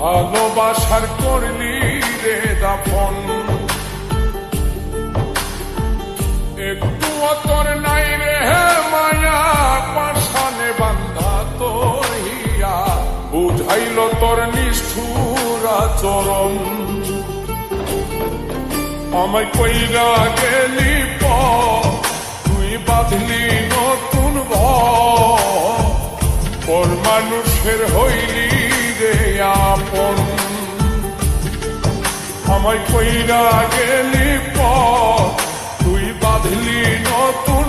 ভালোবাসার করলি রে দাফন। একটু তোর নাই রে মায়া পাশানে বান্ধা তোর হিয়া বুঝাইল তোর নিষ্ঠুর আচরণ। আমায় কইরা গেলি প, তুই বাঁধলি ঘর পর মানুষের হইলি রে আপন। আমায় কইরা গেলি পথ তুই বাঁধলি নতুন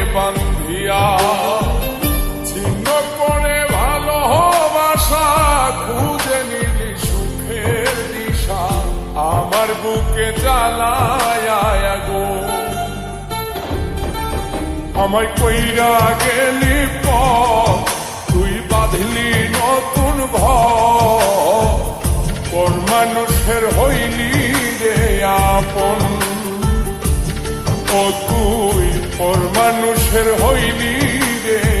বান্ধিয়া ছিন্ন করে ভালোবাসা খুঁজে নিলি সুখের দিশা। আমার বুকে জ্বালায় গো। আমায় কইরা গেলি পর তুই বাঁধলি নতুন পর মানুষের হইলি রে আপন? ও তুই পর মানুষের হইলি রে।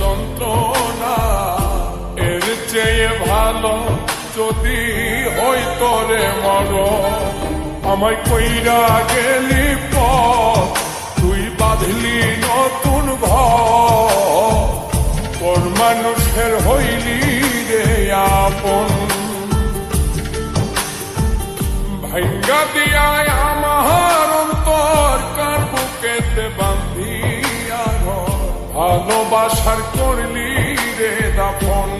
যন্ত্রণা একটি এর চেয়ে ভালো যদি হই তোরে মর আমায় কইরা গেলি পর তুই বাঁধলি নতুন ঘর। মানুষের হইলি রে আপন? ভাঙ্গা দিয়ায় আমার অন্তর কার ভালোবাসার করলি রে দাপন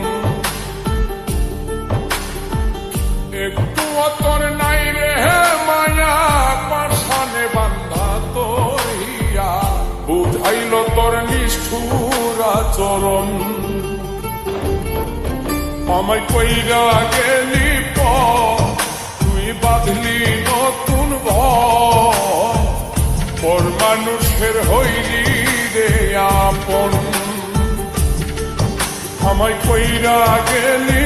একটু তোর নাই রে মায়া পাশানে বান্ধা তোর বুঝাইল তোর নিষ্ঠুর আচরণ। আমায় কইরা গেলি পর তুই বাঁধলি নতুন পর মানুষের হইলি আপন। আমায় কইরা গেলি